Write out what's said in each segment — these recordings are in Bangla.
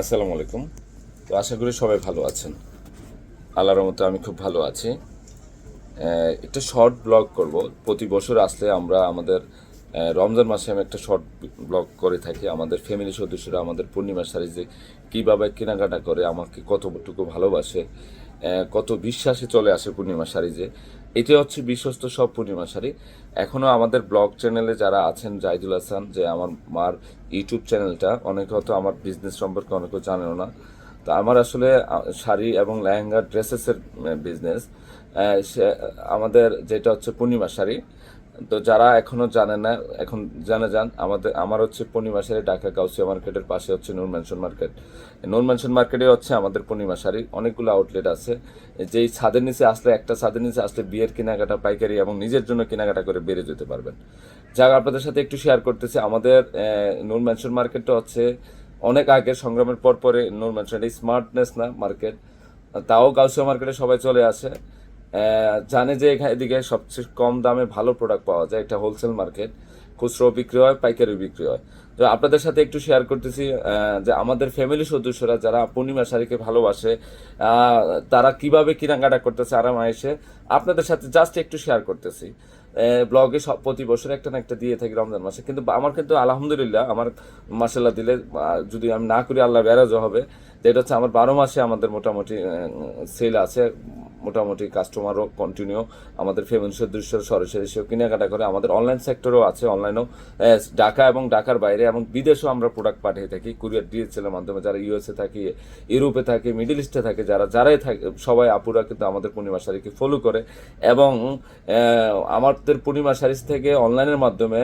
আসসালামু আলাইকুম। তো আশা করি সবাই ভালো আছেন। আল্লাহর মতো আমি খুব ভালো আছি। একটা শর্ট ব্লগ করব। প্রতি বছর আসলে আমরা আমাদের রমজান মাসে আমি একটা শর্ট ব্লগ করে থাকি। আমাদের ফ্যামিলি সদস্যরা, আমাদের পূর্ণিমা শাড়ি যে কীভাবে কেনাকাটা করে, আমাকে কতটুকু ভালোবাসে কত বিশ্বাসে চলে আসে পূর্ণিমা শাড়ি যে এটি হচ্ছে বিশ্বস্ত সব পূর্ণিমা শাড়ি। এখনও আমাদের ব্লগ চ্যানেলে যারা আছেন, জাইদুল হাসান, যে আমার মার ইউটিউব চ্যানেলটা, অনেকে হয়তো আমার বিজনেস সম্পর্কে অনেকে জানেও না। তো আমার আসলে শাড়ি এবং লেহেঙ্গা ড্রেসেসের বিজনেস আমাদের যেটা হচ্ছে পূর্ণিমা শাড়ি তো যারা এখনও জানে না, এখন জানে যান, আমাদের, আমার হচ্ছে পূর্ণিমা শাড়ি ঢাকা গাউসিয়া মার্কেটের পাশে হচ্ছে Noor mansion market. Noor mansion মার্কেটে হচ্ছে আমাদের পূর্ণিমা শাড়ি অনেকগুলো আউটলেট আছে। যেই ছাদের নিচে আসলে, একটা ছাদের নিচে আসলে বিয়ের কেনাকাটা, পাইকারি এবং নিজের জন্য কেনাকাটা করে বেড়ে যেতে পারবেন। যা আপনাদের সাথে একটু শেয়ার করতেছি, আমাদের নূর ম্যানশন মার্কেটটা হচ্ছে অনেক আগে সংগ্রামের পর পরে নূর ম্যানশন স্মার্টনেস না মার্কেট তাও কাউসিয়া মার্কেটে সবাই চলে আসে। জানে যে এখানে এদিকে সবচেয়ে কম দামে ভালো প্রোডাক্ট পাওয়া যায়, এটা হোলসেল মার্কেট খুচরো বিক্রি হয়, পাইকারি বিক্রি হয়। তো আপনাদের সাথে একটু শেয়ার করতেছি যে আমাদের ফ্যামিলি সদস্যরা যারা পূর্ণিমা শাড়িকে ভালোবাসে তারা কীভাবে কেনাকাটা করতেছে আরাম এসে আপনাদের সাথে জাস্ট একটু শেয়ার করতেছি। ব্লগে সব প্রতি বছর একটা না একটা দিয়ে থাকি রমজান মাসে। কিন্তু আমার কিন্তু আলহামদুলিল্লাহ, আমার মাসাল্লাহ দিলে যদি আমি না করি আল্লাহ ব্যারাজ হবে। তো এটা হচ্ছে আমার বারো মাসে আমাদের মোটামুটি সেল আছে। মোটামুটি কাস্টমারও কন্টিনিউ আমাদের ফেমেন্স দৃশ্য সরাসরি সেও কেনাকাটা করে। আমাদের অনলাইন সেক্টরও আছে অনলাইনেও ঢাকা এবং ঢাকার বাইরে এবং বিদেশেও আমরা প্রোডাক্ট পাঠিয়ে থাকি। কুরিয়ার ডিএসএলের মাধ্যমে যারা ইউএসএ থাকে ইউরোপে থাকে মিডিল ইস্টে থাকে, যারা, যারাই থাকে, সবাই আপুরা কিন্তু আমাদের পূর্ণিমা শাড়িকে ফলো করে। এবং আমাদের পূর্ণিমা শাড়িজ থেকে অনলাইনের মাধ্যমে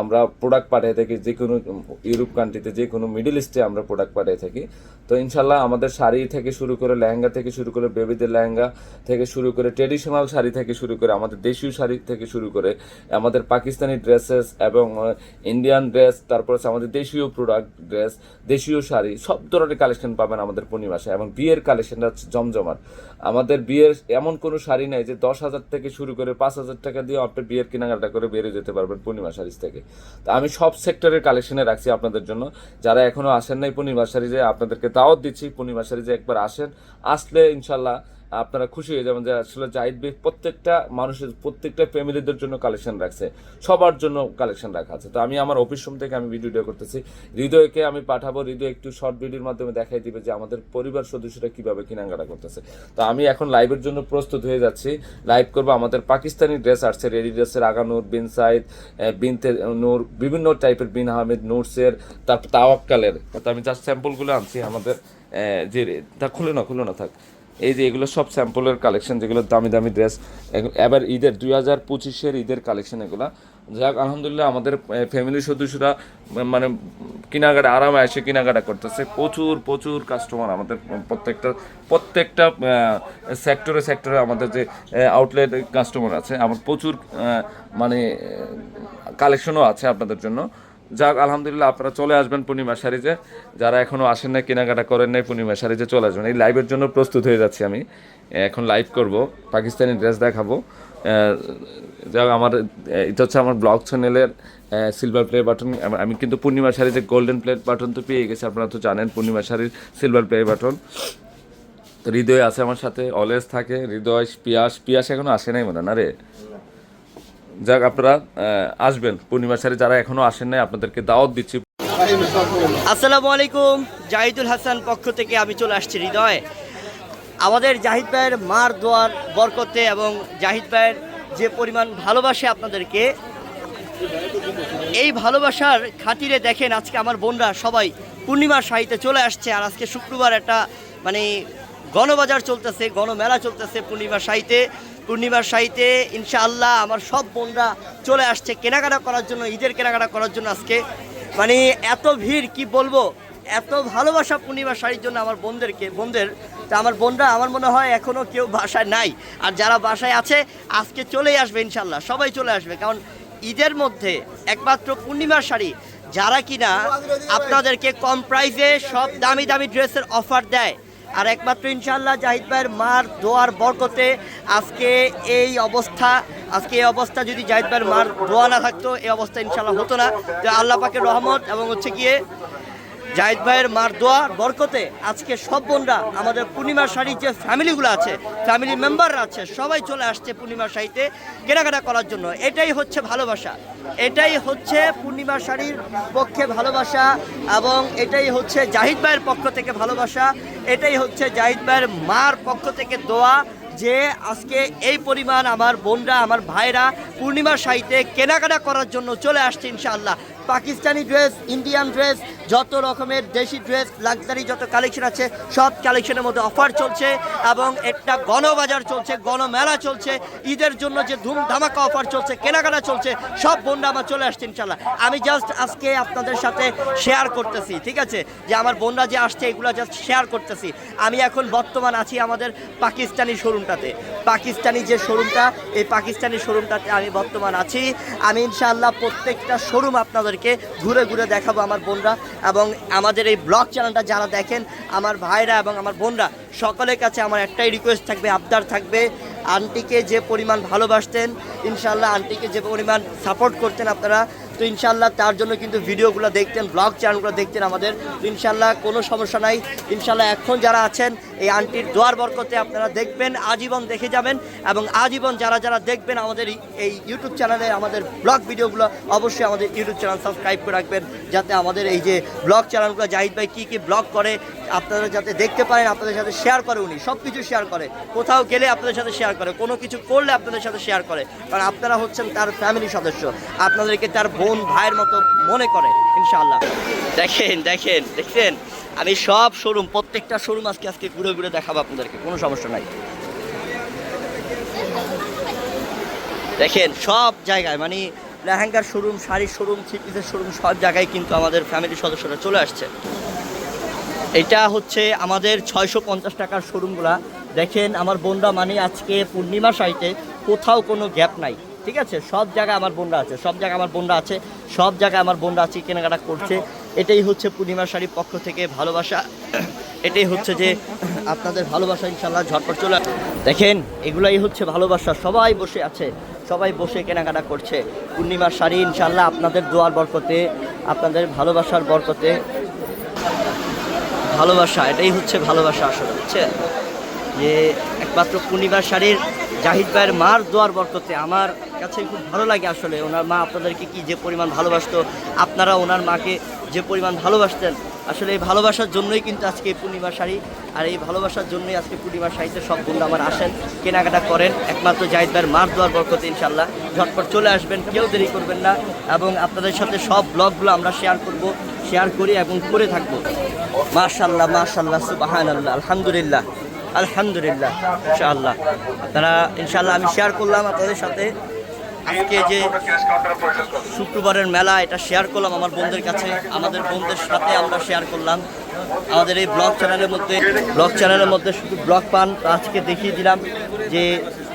আমরা প্রোডাক্ট পাঠিয়ে থাকি, যে কোনো ইউরোপ কান্ট্রিতে যে কোনো মিডল ইস্টে আমরা প্রোডাক্ট পাঠিয়ে থাকি। তো ইনশাল্লাহ আমাদের শাড়ি থেকে শুরু করে লেহেঙ্গা থেকে শুরু করে বেবিদের লেহেঙ্গা থেকে শুরু করে ট্রেডিশনাল শাড়ি থেকে শুরু করে আমাদের দেশীয় শাড়ি থেকে শুরু করে আমাদের পাকিস্তানি ড্রেসেস এবং ইন্ডিয়ান ড্রেস তারপর হচ্ছে আমাদের দেশীয় প্রোডাক্ট ড্রেস দেশীয় শাড়ি, সব ধরনের কালেকশন পাবেন আমাদের পূর্ণিমাসে এবং বিয়ের কালেকশনটা হচ্ছে জমজমাট। আমাদের বিয়ের এমন কোনো শাড়ি নেই যে দশ হাজার থেকে শুরু করে পাঁচ হাজার টাকা দিয়ে আপনি বিয়ের কেনাকাটা করে বেরিয়ে যেতে পারবেন পূর্ণিমা শাড়ি থেকে। তো আমি সব সেক্টরের কালেকশনে রাখছি আপনাদের জন্য। যারা এখনও আসেন নাই পূর্ণিমা শাড়িজে আপনাদেরকে দাওয়াত দিচ্ছি পূর্ণিমা যে একবার আসেন। আসলে ইনশাল্লাহ আপনারা খুশি হয়ে যাবেন যে আসলে জাহিদ ভাই প্রত্যেকটা মানুষের প্রত্যেকটা ফ্যামিলিদের জন্য কালেকশন রাখছে সবার জন্য কালেকশন রাখা আছে। তো আমি আমার অফিস রুম থেকে আমি ভিডিওটা করতেছি। হৃদয়কে আমি পাঠাবো হৃদয় একটু শর্ট ভিডিওর মাধ্যমে দেখাই দিবে যে আমাদের পরিবার সদস্যরা কীভাবে কেনাকাটা করতেছে। তো আমি এখন লাইভের জন্য প্রস্তুত হয়ে যাচ্ছি। লাইভ করব আমাদের পাকিস্তানি ড্রেস আসছে রেডি ড্রেসের আগানুর বিন সাইদ আহ, বিন তে- নূর বিভিন্ন টাইপের বিন আহমেদ নূরসের তারপর তাওয়াক্কালের। তো আমি জাস্ট স্যাম্পলগুলো আনছি আমাদের যে তা খুলে না খুলে না থাক। এই যে এগুলো সব স্যাম্পলের কালেকশন যেগুলো দামি দামি ড্রেস এবার ঈদের দুই হাজার পঁচিশের ঈদের কালেকশন এগুলা। যাক, আলহামদুলিল্লাহ আমাদের ফ্যামিলির সদস্যরা মানে কেনাকাটা আরামে এসে কেনাকাটা করতেছে। প্রচুর প্রচুর কাস্টমার আমাদের প্রত্যেকটা প্রত্যেকটা সেক্টরে সেক্টরে আমাদের যে আউটলেট কাস্টমার আছে। আমার প্রচুর মানে কালেকশনও আছে আপনাদের জন্য। যাক, আলহামদুলিল্লাহ আপনারা চলে আসবেন পূর্ণিমা শাড়িতে যারা এখনও আসেন নাই, কেনাকাটা করেন নাই, পূর্ণিমা শাড়িতে চলে আসবেন। এই লাইভের জন্য প্রস্তুত হয়ে যাচ্ছি আমি। এখন লাইভ করব, পাকিস্তানি ড্রেস দেখাবো। যাক, আমার, এটা হচ্ছে আমার ব্লগ চ্যানেলের সিলভার প্লে বাটন আমি কিন্তু পূর্ণিমা শাড়িতে গোল্ডেন প্লেট বাটন তো পেয়ে গেছি, আপনারা তো জানেন পূর্ণিমা শাড়ির সিলভার প্লে বাটন হৃদয় আছে আমার সাথে অলওয়েজ থাকে, হৃদয়, পিয়াস পিয়াস এখনও আসে নাই মনে না রে? যাক, আপনারা আসবেন। পূর্ণিমা শাড়ি যারা এখনও আসেন নাই, আপনাদেরকে দাওয়াত দিচ্ছি। আসসালামু আলাইকুম, জাহিদুল হাসান পক্ষ থেকে আমি চলে আসছি হৃদয়। আমাদের জাহিদ ভাইয়ের মার দোয়ার বরকতে এবং জাহিদ ভাইয়ের যে পরিমাণ ভালোবাসে আপনাদেরকে, এই ভালোবাসার খাতিরে দেখেন আজকে আমার বোনরা সবাই পূর্ণিমার সাহিতে চলে আসছে। আর আজকে শুক্রবার একটা মানে গণবাজার চলতেছে, গণমেলা চলতেছে পূর্ণিমার সাহিতে পূর্ণিমার সাহিতে ইনশাআল্লাহ আমার সব বোনরা চলে আসছে কেনাকাটা করার জন্য, ঈদের কেনাকাটা করার জন্য আজকে। মানে এত ভিড়, কি বলব? এত ভালোবাসা পূর্ণিমার শাড়ির জন্য আমার বোনদেরকে, বোনদের। তা আমার বোনরা, আমার মনে হয় এখনও কেউ বাসায় নাই। আর যারা বাসায় আছে, আজকে চলেই আসবে ইনশাল্লাহ সবাই চলে আসবে। কারণ ঈদের মধ্যে একমাত্র পূর্ণিমার শাড়ি, যারা কিনা আপনাদেরকে কম প্রাইসে সব দামি দামি ড্রেসের অফার দেয়। আর একমাত্র ইনশাল্লাহ জাহিদ ভাইয়ের মার দোয়ার বরকতে আজকে এই অবস্থা, আজকে এই অবস্থা যদি জাহিদ ভাইয়ের মার দোয়া না থাকতো, এই অবস্থা ইনশাল্লাহ হতো না। তো আল্লাহ পাকে রহমত এবং হচ্ছে গিয়ে জাহিদ ভাইয়ের মার দোয়ার বরকতে আজকে সব বোনরা আমাদের পূর্ণিমার শাড়ির যে ফ্যামিলিগুলো আছে, ফ্যামিলি মেম্বাররা আছে, সবাই চলে আসছে পূর্ণিমার শাড়িতে কেনাকাটা করার জন্য। এটাই হচ্ছে ভালোবাসা। এটাই হচ্ছে পূর্ণিমা শাড়ির পক্ষে ভালোবাসা এবং এটাই হচ্ছে জাহিদ ভাইয়ের পক্ষ থেকে ভালোবাসা। এটাই হচ্ছে জাহিদ ভাইয়ের মার পক্ষ থেকে দোয়া যে আজকে এই পরিমাণ আমার বোনরা, আমার ভাইরা পূর্ণিমার শাড়িতে কেনাকাটা করার জন্য চলে আসছে ইনশাআল্লাহ। পাকিস্তানি ড্রেস, ইন্ডিয়ান ড্রেস, যত রকমের দেশি ড্রেস লাক্সারি যত কালেকশন আছে, সব কালেকশনের মধ্যে অফার চলছে এবং একটা গণবাজার চলছে, গণমেলা চলছে। ঈদের জন্য যে ধুম ধামাকা অফার চলছে, কেনাকাটা চলছে, সব বোনরা আমার চলে আসছে ইনশাল্লাহ আমি জাস্ট আজকে আপনাদের সাথে শেয়ার করতেছি, ঠিক আছে? যে আমার বোনরা যে আসছে, এগুলো জাস্ট শেয়ার করতেছি। আমি এখন বর্তমান আছি আমাদের পাকিস্তানি শোরুমটাতে পাকিস্তানি যে শোরুমটা এই পাকিস্তানি শোরুমটাতে আমি বর্তমান আছি। আমি ইনশাআল্লাহ প্রত্যেকটা শোরুম আপনাদেরকে ঘুরে ঘুরে দেখাবো আমার বোনরা এবং আমাদের এই ব্লগ চ্যানেলটা যারা দেখেন, আমার ভাইরা এবং আমার বোনরা, সকলের কাছে আমার একটাই রিকোয়েস্ট থাকবে, আবদার থাকবে। আন্টিকে যে পরিমাণ ভালোবাসতেন ইনশাল্লাহ আন্টিকে যে পরিমাণ সাপোর্ট করতেন আপনারা, তো ইনশাল্লাহ তার জন্য কিন্তু ভিডিওগুলো দেখতেন, ব্লগ চ্যানেলগুলো দেখতেন আমাদের। ইনশাল্লাহ কোনো সমস্যা নাই। ইনশাল্লাহ এখন যারা আছেন এই আন্টির দোয়ার বরকতে আপনারা দেখবেন, আজীবন দেখে যাবেন এবং আজীবন যারা যারা দেখবেন আমাদের এই- ইউটিউব চ্যানেলে আমাদের ব্লগ ভিডিওগুলো অবশ্যই আমাদের ইউটিউব চ্যানেল সাবস্ক্রাইব করে রাখবেন, যাতে আমাদের এই যে ব্লগ চ্যানেলগুলো জাহিদ ভাই কী কী ব্লগ করে, আপনারা যাতে দেখতে পারেন, আপনাদের সাথে শেয়ার করে উনি সব কিছু শেয়ার করে। কোথাও গেলে আপনাদের সাথে শেয়ার করে, কোনো কিছু করলে আপনাদের সাথে শেয়ার করে। কারণ আপনারা হচ্ছেন তার ফ্যামিলি সদস্য, আপনাদেরকে তার বোন ভাইয়ের মতো মনে করে, ইনশাআল্লাহ। দেখেন দেখেন দেখছেন আমি সব শোরুম প্রত্যেকটা শোরুম আজকে আজকে ঘুরে ঘুরে ঘুরে দেখাবো আপনাদেরকে, কোনো সমস্যা নাই। দেখেন, সব জায়গায় মানে লেহেঙ্গার শোরুম শাড়ির শোরুম থ্রি শোরুম সব জায়গায় কিন্তু আমাদের ফ্যামিলির সদস্যরা চলে আসছে। এটা হচ্ছে আমাদের ছয়শো পঞ্চাশ টাকার শোরুমগুলা দেখেন, আমার বোনরা মানে আজকে পূর্ণিমা সাইটে কোথাও কোনো গ্যাপ নাই, ঠিক আছে? সব জায়গায় আমার বোনরা আছে, সব জায়গায় আমার বোনরা আছে, সব জায়গায় আমার বোনরা আছে কেনাকাটা করছে। এটাই হচ্ছে পূর্ণিমা শাড়ির পক্ষ থেকে ভালোবাসা। এটাই হচ্ছে যে আপনাদের ভালোবাসা ইনশাল্লাহ ঝটপট চলে দেখেন, এগুলাই হচ্ছে ভালোবাসা। সবাই বসে আছে, সবাই বসে কেনাকাটা করছে। পূর্ণিমার শাড়ি ইনশাল্লাহ আপনাদের দোয়ার বরকতে, আপনাদের ভালোবাসার বরকতে। ভালোবাসা, এটাই হচ্ছে ভালোবাসা আসলে, হচ্ছে যে একমাত্র পূর্ণিমার শাড়ির জাহিদ ভাইয়ের মার দোয়ার বরকতে। আমার কাছে খুব ভালো লাগে আসলে, ওনার মা আপনাদেরকে কি যে পরিমাণ ভালোবাসতো, আপনারা ওনার মাকে যে পরিমাণ ভালোবাসতেন আসলে এই ভালোবাসার জন্যই কিন্তু আজকে এই পূর্ণিমার শাড়ি, আর এই ভালোবাসার জন্যই আজকে পূর্ণিমার শাড়িতে সব বন্ধু আমার আসেন, কেনাকাটা করেন। একমাত্র জাহিদ ভাইয়ের মার দোয়ার বরকতে ইনশাল্লাহ ঝটপট চলে আসবেন, কেউ দেরি করবেন না, এবং আপনাদের সাথে সব ব্লগগুলো আমরা শেয়ার করব শেয়ার করি এবং করে থাকব। মাশাল্লাহ মাশাল্লাহ সুবাহান আল্লাহ আলহামদুলিল্লাহ আলহামদুলিল্লাহ, ইনশাআল্লাহ। আপনারা, ইনশাআল্লাহ আমি শেয়ার করলাম আপনাদের সাথে। আজকে যে শুক্রবারের মেলা এটা শেয়ার করলাম আমার বোনদের কাছে আমাদের বোনদের সাথে আমরা শেয়ার করলাম। আমাদের এই ব্লগ চ্যানেলের মধ্যে ব্লগ চ্যানেলের মধ্যে শুধু ব্লগ পান আজকে দেখিয়ে দিলাম যে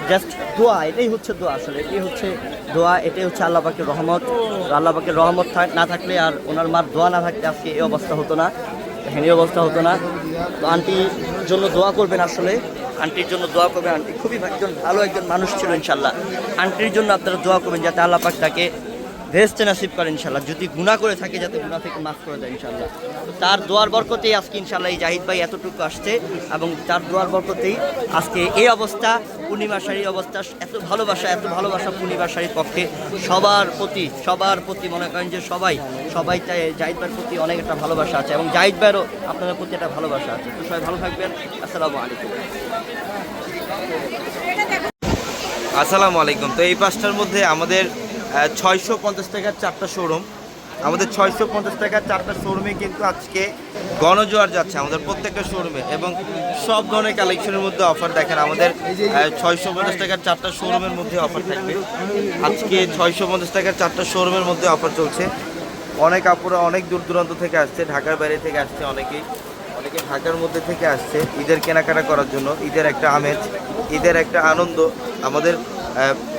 জাস্ট দোয়া এটাই হচ্ছে দোয়া আসলে এটাই হচ্ছে দোয়া এটাই হচ্ছে আল্লাহ পাকের রহমত। তো আল্লাহ পাকের রহমত না থাকলে আর ওনার মার দোয়া না থাকলে আজকে এই অবস্থা হতো না দেখেন অবস্থা হতো না। তো আন্টির জন্য দোয়া করবেন আসলে। আন্টির জন্য দোয়া করবেন। আন্টি খুবই একজন ভালো একজন মানুষ ছিল ইনশাল্লাহ। আন্টির জন্য আপনারা দোয়া করবেন যাতে আল্লাহ পাক তাকে ভেস্তে নাসিব করে ইনশাল্লাহ যদি গুণা করে থাকে, যাতে গুণা থেকে মাফ করে দেয় ইনশাল্লাহ তার দোয়ার বরকতেই আজকে ইনশাল্লাহ এই জাহিদ ভাই এতটুকু আসছে এবং তার দোয়ার বরকতেই আজকে এই অবস্থা, পূর্ণিমা শাড়ির অবস্থা, এত ভালোবাসা এত ভালোবাসা পূর্ণিমা শাড়ির পক্ষে সবার প্রতি সবার প্রতি মনে করেন যে সবাই সবাই তাই জাহিদ ভাইয়ের প্রতি অনেক একটা ভালোবাসা আছে এবং জাহিদ ভাইয়েরও আপনাদের প্রতি একটা ভালোবাসা আছে। তো সবাই ভালো থাকবেন। আসসালামু আলাইকুম। আসসালামু আলাইকুম। তো এই পাঁচটার মধ্যে আমাদের ছয়শো পঞ্চাশ টাকার চারটা শোরুম আমাদের ছয়শো পঞ্চাশ টাকার চারটা শোরুমে কিন্তু আজকে গণজোয়ার যাচ্ছে আমাদের প্রত্যেকটা শোরুমে এবং সব ধরনের কালেকশনের মধ্যে অফার দেখেন, আমাদের ছয়শো পঞ্চাশ টাকার চারটা শোরুমের মধ্যে অফার থাকবে। আজকে ছয়শো পঞ্চাশ টাকার চারটা শোরুমের মধ্যে অফার চলছে। অনেক আপুরা অনেক দূর দূরান্ত থেকে আসছে, ঢাকার বাইরে থেকে আসছে অনেকেই অনেকে ঢাকার মধ্যে থেকে আসছে ঈদের কেনাকাটা করার জন্য। ঈদের একটা আমেজ, ঈদের একটা আনন্দ, আমাদের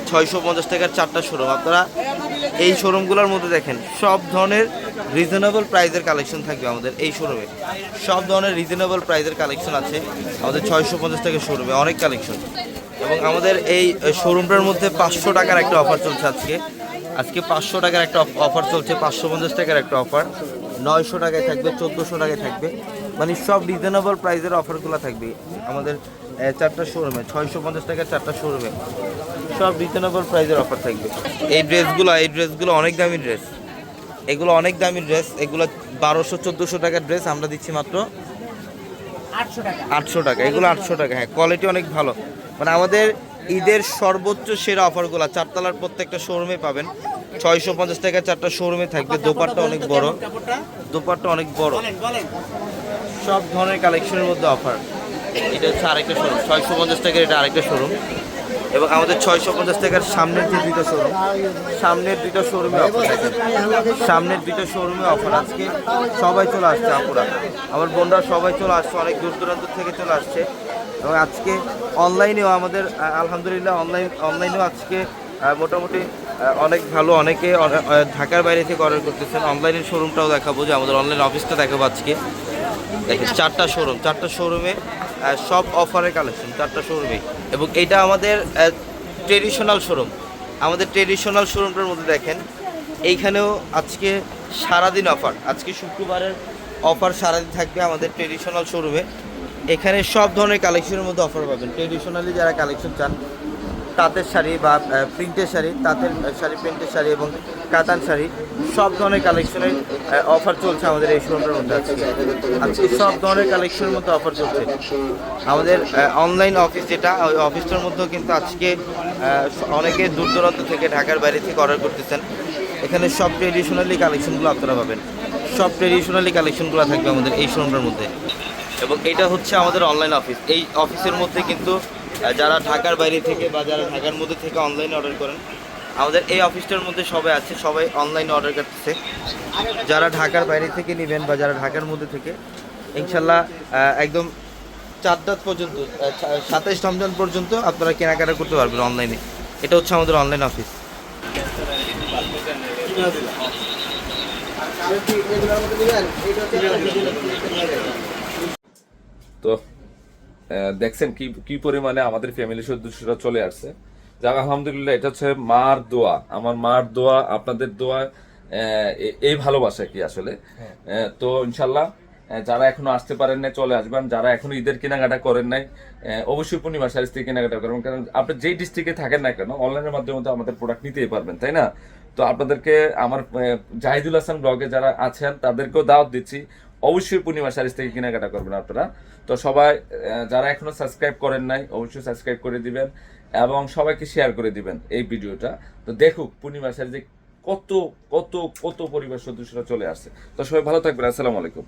ছয়শো পঞ্চাশ টাকার চারটা শোরুম আপনারা এই শোরুমগুলোর মধ্যে দেখেন, সব ধরনের রিজনেবল প্রাইজের কালেকশন থাকবে আমাদের এই শোরুমে সব ধরনের রিজনেবল প্রাইজের কালেকশন আছে আমাদের ছয়শো পঞ্চাশ টাকার শোরুমে অনেক কালেকশন এবং আমাদের এই শোরুমটার মধ্যে পাঁচশো টাকার একটা অফার চলছে আজকে। আজকে পাঁচশো টাকার একটা অফার চলছে, পাঁচশো পঞ্চাশ টাকার একটা অফার নয়শো টাকায় থাকবে, চোদ্দোশো টাকায় থাকবে। মানে সব রিজনেবল প্রাইজের অফারগুলো থাকবে। আমাদের চারটা শোরুমে ছয়শো পঞ্চাশ টাকার চারটা শোরুমে সব রিজনেবল প্রাইসের অফার থাকবে। এই ড্রেসগুলো এই ড্রেসগুলো অনেক দামি ড্রেস এগুলো অনেক দামি ড্রেস এগুলো বারোশো চোদ্দোশো টাকার ড্রেস আমরা দিচ্ছি মাত্র আটশো টাকা। এগুলো আটশো টাকা হ্যাঁ কোয়ালিটি অনেক ভালো। মানে আমাদের ঈদের সর্বোচ্চ সেরা অফারগুলো চারতলার প্রত্যেকটা শোরুমে পাবেন। ছয়শো পঞ্চাশ টাকা চারটা শোরুমে থাকবে দোপারটা অনেক বড়। দোপারটা অনেক বড়। সব ধরনের কালেকশনের মধ্যে অফার এটা হচ্ছে আরেকটা শোরুম ছয়শো পঞ্চাশ টাকার এটা আরেকটা শোরুম এবং আমাদের ছয়শো পঞ্চাশ টাকার সামনের যে দুটো শোরুম সামনের দুটো শোরুমে অফার থাকে সামনের দুটো শোরুমে অফার আজকে সবাই চলে আসছে, আপুরা। আমার বোনরা সবাই চলে আসছে, অনেক দূর দূরান্ত থেকে চলে আসছে। এবং আজকে অনলাইনেও আমাদের আলহামদুলিল্লাহ অনলাইন অনলাইনেও আজকে মোটামুটি অনেক ভালো, অনেকে ঢাকার বাইরে থেকে অর্ডার করতেছেন। অনলাইনের শোরুমটাও দেখাবো যে আমাদের অনলাইন অফিসটা দেখাবো আজকে। দেখেন, চারটা শোরুম চারটা শোরুমে সব অফারের কালেকশন চারটা শোরুমেই এবং এটা আমাদের ট্রেডিশনাল শোরুম আমাদের ট্রেডিশনাল শোরুমটার মধ্যে দেখেন, এইখানেও আজকে সারাদিন অফার আজকে শুক্রবারের অফার সারাদিন থাকবে আমাদের ট্রেডিশনাল শোরুমে এখানে সব ধরনের কালেকশনের মধ্যে অফার পাবেন। ট্রেডিশনালি যারা কালেকশন চান তাঁতের শাড়ি বা প্রিন্টের শাড়ি, তাঁতের শাড়ি, প্রিন্টের শাড়ি এবং কাতান শাড়ি, সব ধরনের কালেকশনের অফার চলছে আমাদের এই শোরুমটার মধ্যে আজকে। আজকে সব ধরনের কালেকশনের মধ্যে অফার চলছে। আমাদের অনলাইন অফিস যেটা, ওই অফিসটার মধ্যেও কিন্তু আজকে অনেকে দূর দূরান্ত থেকে ঢাকার বাইরে থেকে অর্ডার করতেছেন। এখানে সব ট্রেডিশনালি কালেকশনগুলো আপনারা পাবেন। সব ট্রেডিশনালি কালেকশনগুলো থাকবে আমাদের এই শোরুমটার মধ্যে। এবং এটা হচ্ছে আমাদের অনলাইন অফিস এই অফিসের মধ্যে কিন্তু যারা ঢাকার বাইরে থেকে বা যারা ঢাকার মধ্যে থেকে অনলাইনে অর্ডার করেন, আমাদের এই অফিসটার মধ্যে সবাই আছে, সবাই অনলাইনে অর্ডার করতেছে। যারা ঢাকার বাইরে থেকে নেবেন বা যারা ঢাকার মধ্যে থেকে, ইনশাল্লাহ একদম চার রাত পর্যন্ত সাতাইশ রমজান পর্যন্ত আপনারা কেনাকাটা করতে পারবেন অনলাইনে এটা হচ্ছে আমাদের অনলাইন অফিস তো দেখছেন কি কি পরিমাণে আমাদের ফ্যামিলি সদস্যরা চলে আসছে। যাক আলহামদুলিল্লাহ এটা হচ্ছে মার দোয়া। আমার মার দোয়া আপনাদের দোয়া এই ভালোবাসা কি আসলে। তো ইনশাল্লাহ যারা এখনও আসতে পারেন নাই চলে আসবেন। যারা এখনও ঈদের কেনাকাটা করেন নাই অবশ্যই পূর্ণিমা শাড়ি থেকে কেনাকাটা করবেন। কারণ আপনি যেই ডিস্ট্রিক্টে থাকেন না কেন অনলাইনের মাধ্যমে তো আমাদের প্রোডাক্ট নিতেই পারবেন তাই না? তো আপনাদেরকে আমার জাহিদুল হাসান ব্লগে যারা আছেন তাদেরকেও দাওয়াত দিচ্ছি। অবশ্যই পূর্ণিমা সারিস থেকে কেনাকাটা করবেন আপনারা। তো সবাই যারা এখনও সাবস্ক্রাইব করেন নাই, অবশ্যই সাবস্ক্রাইব করে দিবেন এবং সবাইকে শেয়ার করে দিবেন এই ভিডিওটা। তো দেখুক পূর্ণিমা যে কত কত কত পরিবার সদস্যরা চলে আসছে। তো সবাই ভালো থাকবেন, আসসালামু আলাইকুম।